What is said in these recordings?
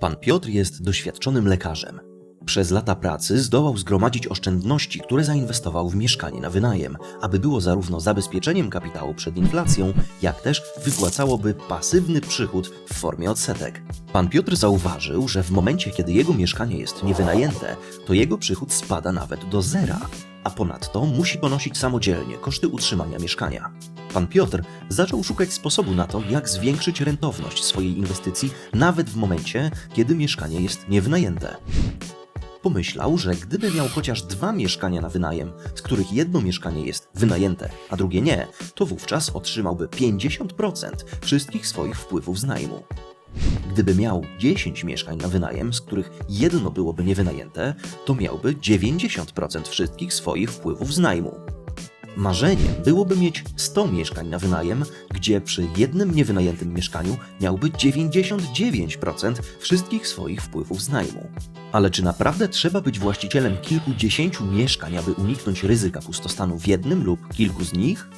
Pan Piotr jest doświadczonym lekarzem. Przez lata pracy zdołał zgromadzić oszczędności, które zainwestował w mieszkanie na wynajem, aby było zarówno zabezpieczeniem kapitału przed inflacją, jak też wypłacałoby pasywny przychód w formie odsetek. Pan Piotr zauważył, że w momencie, kiedy jego mieszkanie jest niewynajęte, to jego przychód spada nawet do zera, a ponadto musi ponosić samodzielnie koszty utrzymania mieszkania. Pan Piotr zaczął szukać sposobu na to, jak zwiększyć rentowność swojej inwestycji, nawet w momencie, kiedy mieszkanie jest niewynajęte. Pomyślał, że gdyby miał chociaż dwa mieszkania na wynajem, z których jedno mieszkanie jest wynajęte, a drugie nie, to wówczas otrzymałby 50% wszystkich swoich wpływów z najmu. Gdyby miał 10 mieszkań na wynajem, z których jedno byłoby niewynajęte, to miałby 90% wszystkich swoich wpływów z najmu. Marzeniem byłoby mieć 100 mieszkań na wynajem, gdzie przy jednym niewynajętym mieszkaniu miałby 99% wszystkich swoich wpływów z najmu. Ale czy naprawdę trzeba być właścicielem kilkudziesięciu mieszkań, aby uniknąć ryzyka pustostanu w jednym lub kilku z nich?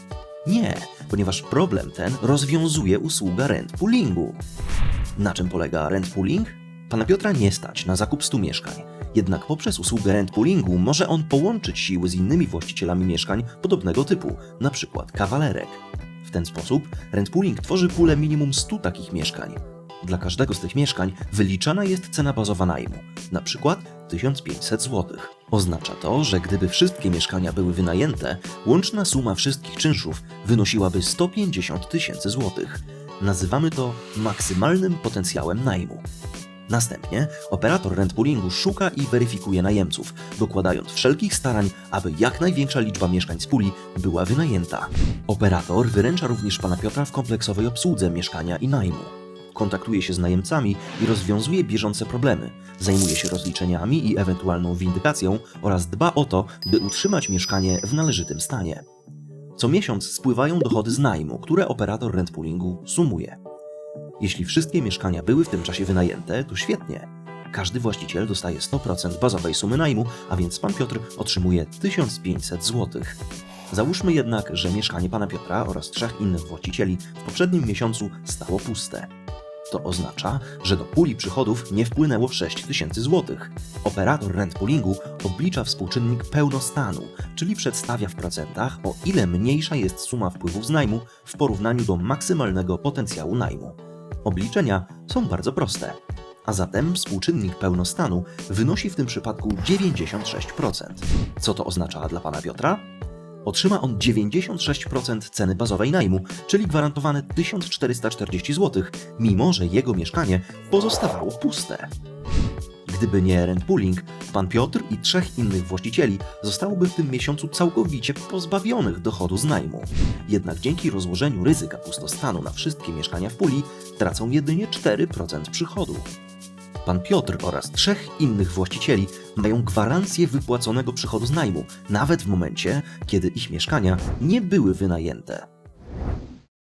Nie, ponieważ problem ten rozwiązuje usługa rent poolingu. Na czym polega rent pooling? Pana Piotra nie stać na zakup 100 mieszkań. Jednak poprzez usługę rent poolingu może on połączyć siły z innymi właścicielami mieszkań podobnego typu, przykład kawalerek. W ten sposób rent pooling tworzy pulę minimum 100 takich mieszkań. Dla każdego z tych mieszkań wyliczana jest cena bazowa najmu, na przykład 1500 zł. Oznacza to, że gdyby wszystkie mieszkania były wynajęte, łączna suma wszystkich czynszów wynosiłaby 150 tysięcy złotych. Nazywamy to maksymalnym potencjałem najmu. Następnie operator rent poolingu szuka i weryfikuje najemców, dokładając wszelkich starań, aby jak największa liczba mieszkań z puli była wynajęta. Operator wyręcza również pana Piotra w kompleksowej obsłudze mieszkania i najmu. Kontaktuje się z najemcami i rozwiązuje bieżące problemy, zajmuje się rozliczeniami i ewentualną windykacją oraz dba o to, by utrzymać mieszkanie w należytym stanie. Co miesiąc spływają dochody z najmu, które operator rent poolingu sumuje. Jeśli wszystkie mieszkania były w tym czasie wynajęte, to świetnie. Każdy właściciel dostaje 100% bazowej sumy najmu, a więc pan Piotr otrzymuje 1500 zł. Załóżmy jednak, że mieszkanie pana Piotra oraz trzech innych właścicieli w poprzednim miesiącu stało puste. To oznacza, że do puli przychodów nie wpłynęło 6000 zł. Operator rent poolingu oblicza współczynnik pełnostanu, czyli przedstawia w procentach, o ile mniejsza jest suma wpływów z najmu w porównaniu do maksymalnego potencjału najmu. Obliczenia są bardzo proste. A zatem współczynnik pełnostanu wynosi w tym przypadku 96%. Co to oznacza dla pana Piotra? Otrzyma on 96% ceny bazowej najmu, czyli gwarantowane 1440 zł, mimo że jego mieszkanie pozostawało puste. Gdyby nie rent pooling, pan Piotr i trzech innych właścicieli zostałoby w tym miesiącu całkowicie pozbawionych dochodu z najmu. Jednak dzięki rozłożeniu ryzyka pustostanu na wszystkie mieszkania w puli tracą jedynie 4% przychodu. Pan Piotr oraz trzech innych właścicieli mają gwarancję wypłaconego przychodu z najmu, nawet w momencie, kiedy ich mieszkania nie były wynajęte.